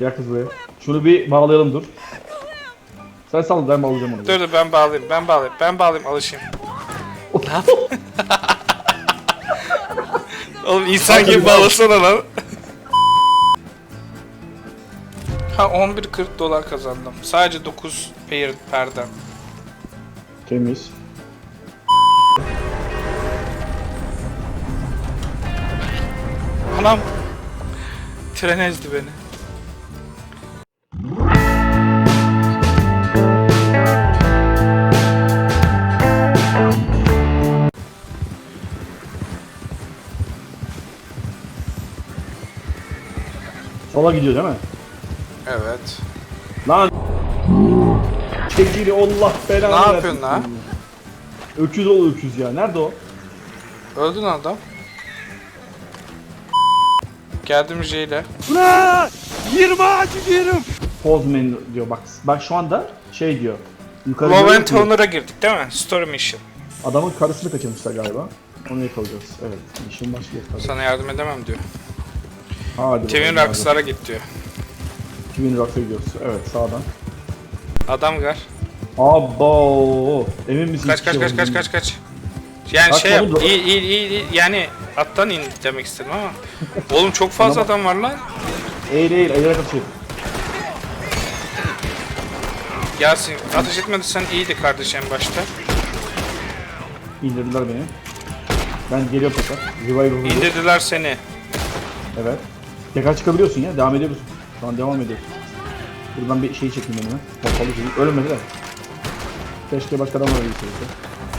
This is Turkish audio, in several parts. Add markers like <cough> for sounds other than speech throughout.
Gel kız buraya. Şunu bir bağlayalım dur. Sen sal ben bağlayacağım onu. Dur dur ben bağlayayım ben bağlayayım ben bağlayayım alışayım. Ne <laughs> yap- Oğlum insan gibi bağlasana lan. Ha 11.40 dolar kazandım. Sadece 9 pair perdem. Temiz. Anam. Tren ezdi beni. Sola gidiyor değil mi? Evet. Lan Çekili Allah belanı Ne yapıyorsun lan? Öküz ol öküz ya. Nerede o? Öldün adam. Geldim J ile. Postman diyor bak. Bak şu anda şey diyor. Yukarı Love and. Honor'a girdik değil mi? Story Mission. Adamın karısını kaçırmışlar galiba. Onu yakalayacağız. Evet. İşin başlıyor tabii. Sana yardım edemem diyor. Hadi Twin bakalım. Rocks'lara git diyor. Twin Rocks'a gidiyoruz. Evet sağdan. Adam gar. Abo. Emin misin? Kaç kaç şey kaç kaç olmadığını? kaç kaç. Yani Kaç şey yap. da- İyi, iyi iyi iyi. Yani attan in demek istedim ama. Oğlum çok fazla adam var lan. Eğil eğil eğilerek atıyor. Yasin ateş etmediysen iyiydi kardeş en başta. İndirdiler beni. Ben geliyorum tekrar. Hızlı. İndirdiler seni. Evet. Tekrar çıkabiliyorsun ya. Devam ediyorsun. Şu an devam ediyor. Buradan bir şey çekeyim önüme. Pompalı şey. Ölmedi de. Keşke başka adam ölebilseydi.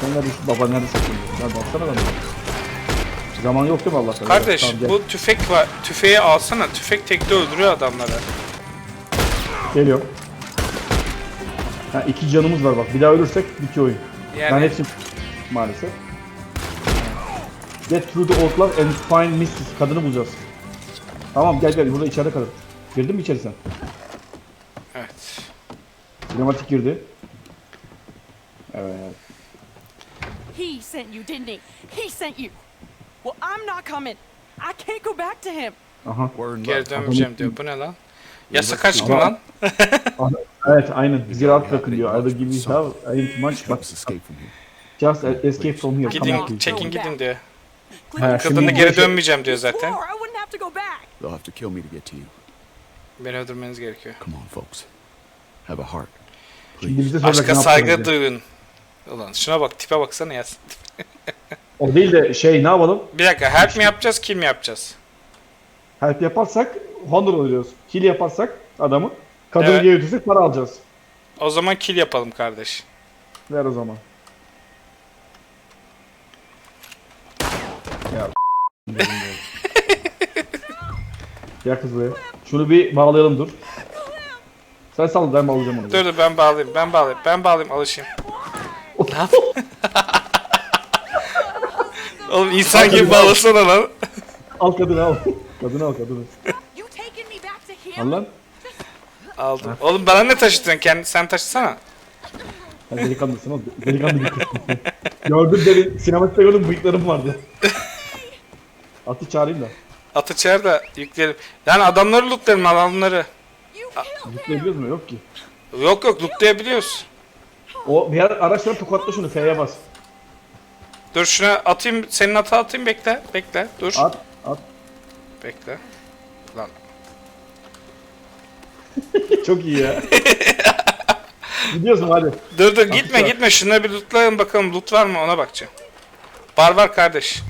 Sen neredesin? Baba nerede sakın? Ya baksana bana. Zaman yok değil mi Allah'tan? Kardeş Tamam, gel. bu tüfek var. Tüfeği alsana. Tüfek tekte öldürüyor adamları. Geliyorum. Ha, iki canımız var bak. Bir daha ölürsek bitiyor oyun. Yani Ben hepsi maalesef. Get through the outlaw and find Mrs. Kadını bulacağız. Tamam gel gel burada içeride kalır. Girdin mi içeri sen? evet. Sinematik girdi. Evet. He sent you, didn't he? He sent you. Well, I'm not coming. I can't go back to him. Aha. Geri dönmeyeceğim diyor. Bu ne lan? Yasa kaçtı Ama- lan? Evet aynen. Bizi rahat bırakın diyor. I will give you have ain't much but escape from here. just escape from here. Gidin çekin gidin diyor. Ha, Kadını geri dönmeyeceğim diyor zaten. They'll have to kill me to get to you. Beni öldürmeniz gerekiyor. Come on, folks. Have a heart. Şimdi Please. bize soracak Aşka ne saygı yapacağız diye. duyun. Ulan şuna bak tipe baksana ya. O değil de şey ne yapalım? Bir dakika help mi yapacağız kill mi yapacağız? Help yaparsak Honor oluyoruz. Kill yaparsak adamı. Kadını Evet. geri götürsek para alacağız. O zaman kill yapalım kardeş. Ver o zaman. Ya <laughs> Gel kız buraya. Şunu bir bağlayalım dur. Sen sal ben bağlayacağım onu. Dur dur ben bağlayayım ben bağlayayım ben bağlayayım alışayım. Ne <laughs> yap- Oğlum insan gibi bağlasana lan. Al kadını al. Kadını al kadını. Al lan. Aldım. Oğlum bana ne taşıtıyorsun? Kendi, sen taşısana. Sen delikanlısın oğlum. Delikanlı bir kızsın. Gördüm demin. Sinematikte gördüm bıyıklarım vardı. Atı çağırayım da. Atı çağır da yükleyelim. Yani adamları lootlayalım adamları. Yükleyebiliyoruz mu? Yok ki. Yok yok lootlayabiliyoruz. O bir ara araçları tokatla şunu F'ye bas. Dur şuna atayım senin ata atayım bekle. Bekle dur. At at. Bekle. Lan <laughs> Çok iyi ya. Gidiyorsun hadi. Dur dur gitme gitme şuna bir lootlayalım bakalım loot var mı ona bakacağım. Var var kardeş.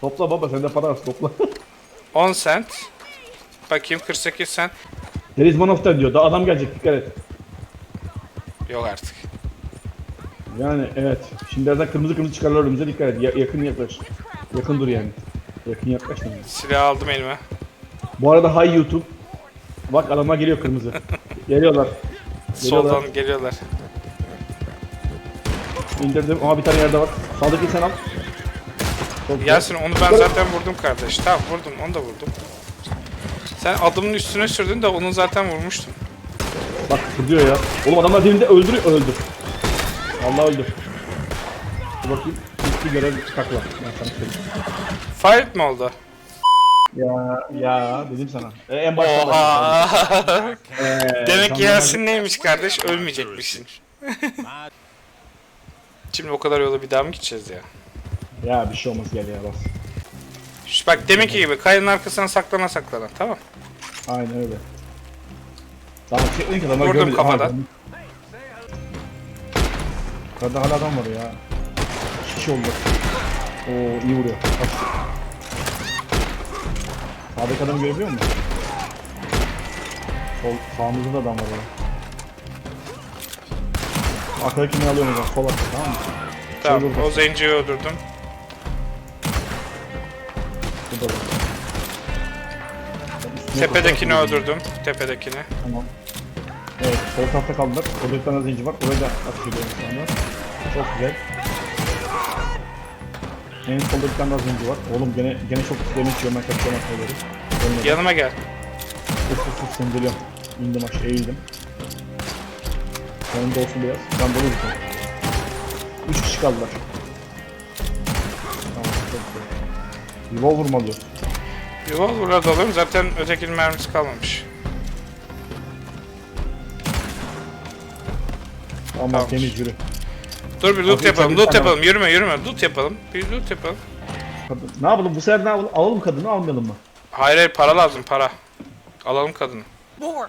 Topla baba sende para var topla. <laughs> 10 cent. Bakayım 48 cent. There is one of them diyor. Da adam gelecek dikkat et. Yok artık. Yani evet. Şimdi birazdan kırmızı kırmızı çıkarlar önümüze dikkat et. Ya- yakın yaklaş. Yakın dur yani. Yakın yaklaş. yani. Silah aldım elime. Bu arada hi YouTube. Bak adamlar geliyor kırmızı. Geliyorlar. Geliyorlar. Soldan geliyorlar. İndirdim ama bir tane yerde var. Sağdaki sen al. Çok güzel. Yasin onu ben zaten vurdum kardeş. Tamam vurdum onu da vurdum. Sen adımın üstüne sürdün de onu zaten vurmuştun. Bak kırıyor ya. Oğlum adamlar dibinde öldürüyor. Öldü. Allah öldü. Dur bakayım. Bitti görev takla. Ben sana söyleyeyim. Fired mi oldu? Ya ya dedim sana. E, en başta Oha. Ee, <laughs> Demek ki Yasin neymiş kardeş? Ölmeyecekmişsin. <laughs> Şimdi o kadar yola bir daha mı gideceğiz ya? Ya bir şey olmaz gel ya bas. Şu bak demek ki gibi kayanın arkasına saklana saklana tamam. Aynen öyle. Daha çekmeyin ki adamlar Vurdum görmedi. kafadan. Aha, Yukarıda hala adam var ya. İki kişi oldu. Oo iyi vuruyor. Kaç. Sağdaki adamı görebiliyor musun? Sol, sağımızda da adam var ya. Arkadakini alıyorum o zaman. Sol tamam mı? Tamam vurdum. o zenciyi öldürdüm. Burada Tepedekini öldürdüm. Tepedekini. Tamam. Evet, sol tarafta kaldılar. Orada bir tane zenci var. Oraya da atış ediyorum şu anda. Çok güzel. En solda bir tane daha var. Oğlum gene gene çok demin içiyorum ben kaçıyorum atmaları. Yanıma gel. Uf uf seni geliyorum. İndim aşağı eğildim. De olsun biraz. Ben dolu gittim. Üç kişi kaldılar. Güzel. Revolver mı alıyorsun? Revolver'a dalıyorum zaten ötekinin mermisi kalmamış. Tamam Tamam. temiz yürü. Dur bir loot Abi, yapalım, tabii loot yapalım. Yürüme yürüme, loot yapalım. Bir loot yapalım. Kadın. Ne yapalım bu sefer ne yapalım? Alalım kadını almayalım mı? Hayır hayır para lazım para. Alalım kadını.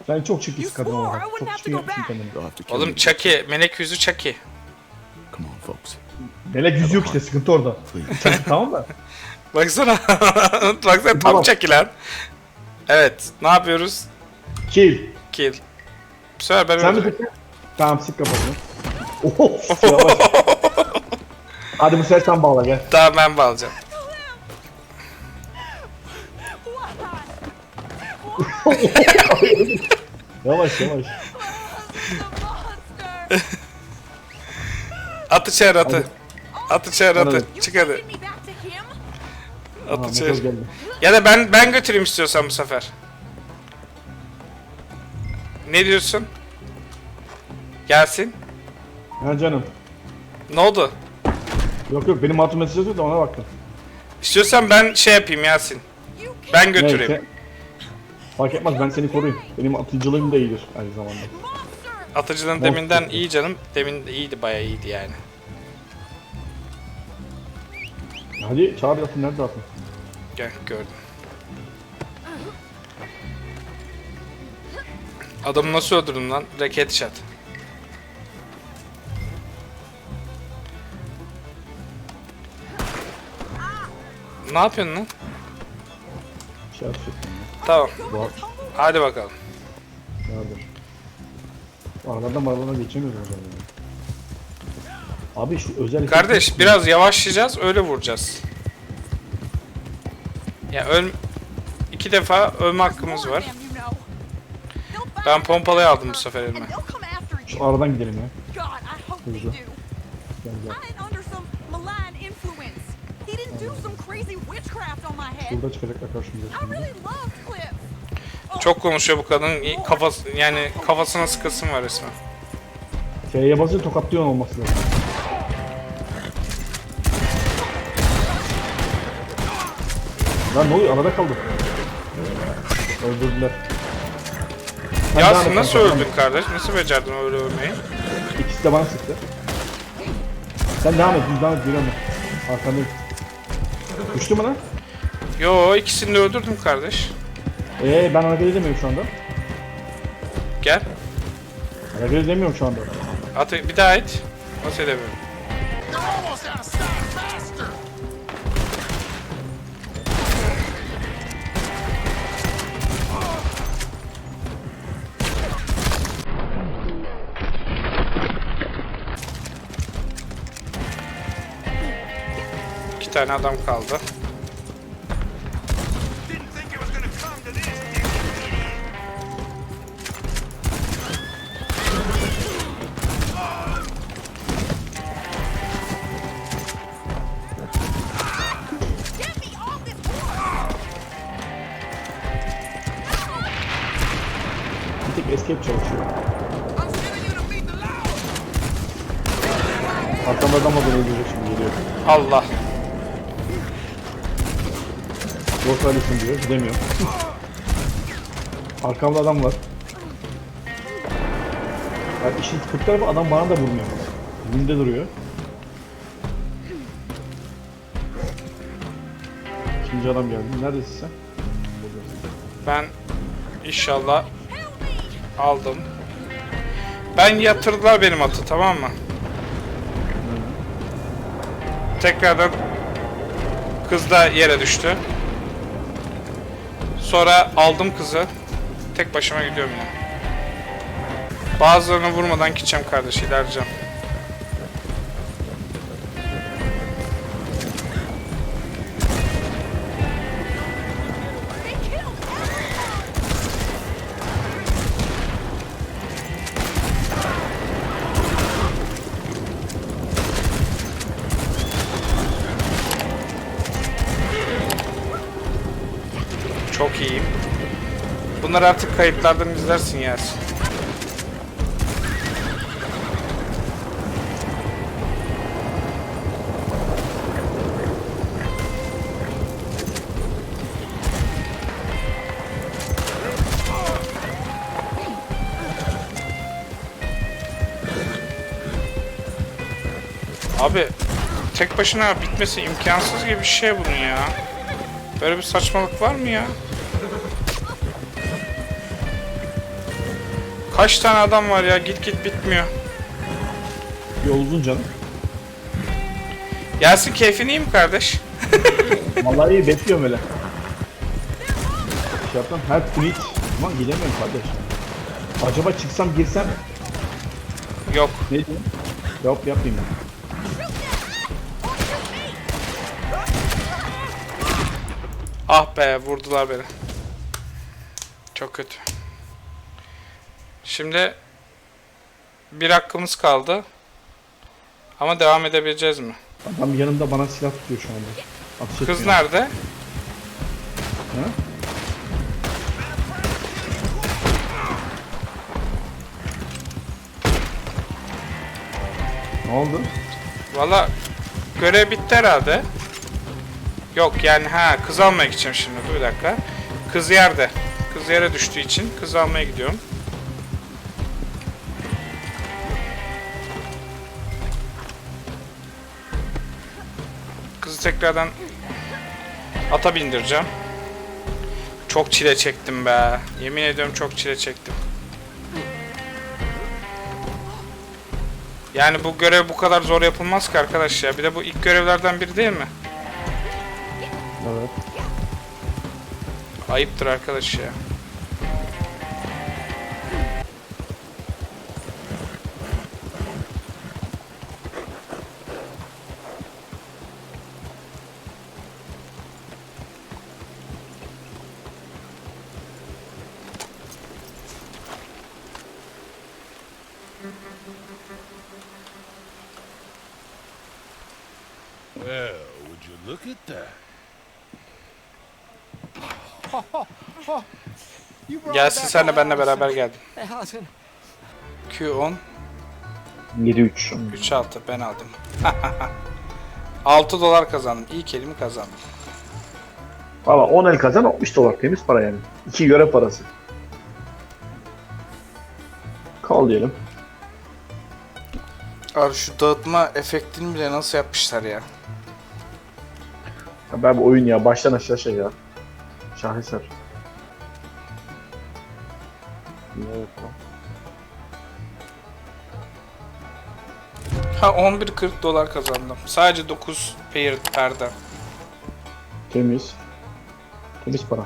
Sen çok çirkinsin You kadın olarak. Çok çirkin back. kendini. You'll have to kill Oğlum. Chucky, melek yüzü Chucky. Come on, folks. Melek yüzü yok işte sıkıntı orada. Please. tamam mı? <laughs> Baksana. <laughs> Baksana tam Tamam. Lan. Evet, ne yapıyoruz? Kill. Kill. Bu sefer ben Sen de öldüreyim. peki? Tamam. Oho. <laughs> yavaş. Hadi bu sefer sen bağla gel. Tamam ben bağlayacağım. <laughs> Yavaş yavaş. Monster. At içeri atı. At içeri atı. Çık hadi. Give me. Aha, At motor içeri. geldi. Ya da ben ben götüreyim istiyorsan bu sefer. Ne diyorsun? Gelsin. Ha canım. Ne oldu? Yok yok benim hatun mesaj yazıyor da ona baktım. İstiyorsan ben şey yapayım Yasin. Ben götüreyim. Neyse. Fark etmez ben seni koruyayım. Benim atıcılığım da iyidir aynı zamanda. Atıcının Monster. deminden iyi canım. Demin de iyiydi bayağı iyiydi yani. Hadi çağır atın nerede atın? Gel gördüm. Adamı nasıl öldürdün lan? Raket shot. Ne yapıyorsun lan? Şey yapacaktım Tamam. ya. Bu Hadi bakalım. Yardır. Aralardan aralarına geçemiyoruz ya. Abi şu özel... Kardeş biraz yavaşlayacağız öyle vuracağız. Ya öl... iki defa ölme hakkımız var. Ben pompalıyı aldım bu sefer elime. Şu aradan gidelim ya. Hızlı. Gel gel. Burada çıkacaklar karşımıza şimdi. Cliff. Çok konuşuyor bu kadın. Kafası yani kafasına sıkasın var resmen. F'ye basınca tokatlıyor olması lazım. Lan ne oluyor? Arada kaldı. Öldürdüler. Sen Yasin nasıl öldün kardeş? Nasıl becerdin öyle ölmeyi? İkisi de bana sıktı. Sen devam et, düz devam et, yürüyorum. Arkandayım. Düştü mü lan? Yo ikisini de öldürdüm kardeş. Ee ben hareket edemiyorum şu anda. Gel. Hareket edemiyorum şu anda. At bir daha et. Nasıl edemiyorum? İki tane adam kaldı. Bir tek escape çalışıyor. Arkamda adam da öldürecek şimdi geliyor. Allah. Ghost Rider'sın diyor. Gidemiyorum. Arkamda adam var. Yani işin kötü tarafı adam bana da vurmuyor. Günde duruyor. İkinci adam geldi. Neredesin sen? Ben inşallah aldım. Ben yatırdılar benim atı tamam mı? Tekrardan kız da yere düştü. Sonra aldım kızı. Tek başıma gidiyorum ya. Bazılarını vurmadan gideceğim kardeş ilerleyeceğim. Çok iyiyim. Bunları artık kayıtlardan izlersin Yasin. Abi tek başına bitmesi imkansız gibi bir şey bunun ya. Böyle bir saçmalık var mı ya? Kaç tane adam var ya git git bitmiyor. Yol uzun canım. Yasin keyfin iyi mi kardeş? <laughs> Vallahi iyi bekliyorum öyle. Şey yaptım. Her tweet. Aman gidemiyorum kardeş. Acaba çıksam girsem Yok. ne diyeyim? Yok yapmayayım ben. Ah be vurdular beni. Çok kötü. Şimdi bir hakkımız kaldı. Ama devam edebileceğiz mi? Adam yanımda bana silah tutuyor şu anda. Atış Kız etmiyor. nerede? Ha? Ne oldu? Valla görev bitti herhalde. Yok yani ha kız almaya gideceğim şimdi. Dur bir dakika. Kız yerde. Kız yere düştüğü için kız almaya gidiyorum. Tekrardan ata bindireceğim. Çok çile çektim be. Yemin ediyorum çok çile çektim. Yani bu görev bu kadar zor yapılmaz ki arkadaş ya. Bir de bu ilk görevlerden biri değil mi? Evet. Ayıptır arkadaş ya. Look at that? Gelsin sen de benimle beraber geldin. Q10 7-3. 3.6 ben aldım. <laughs> 6 dolar kazandım. İlk elimi kazandım. Valla 10 el kazan 60 dolar temiz para yani. 2 görev parası. Kal diyelim. Abi şu dağıtma efektini bile nasıl yapmışlar ya. Ya ben bu oyun ya baştan aşağı şey ya. Şaheser. Evet, lan. Ha 11.40 dolar kazandım. Sadece 9 pair perde. Temiz. Temiz para.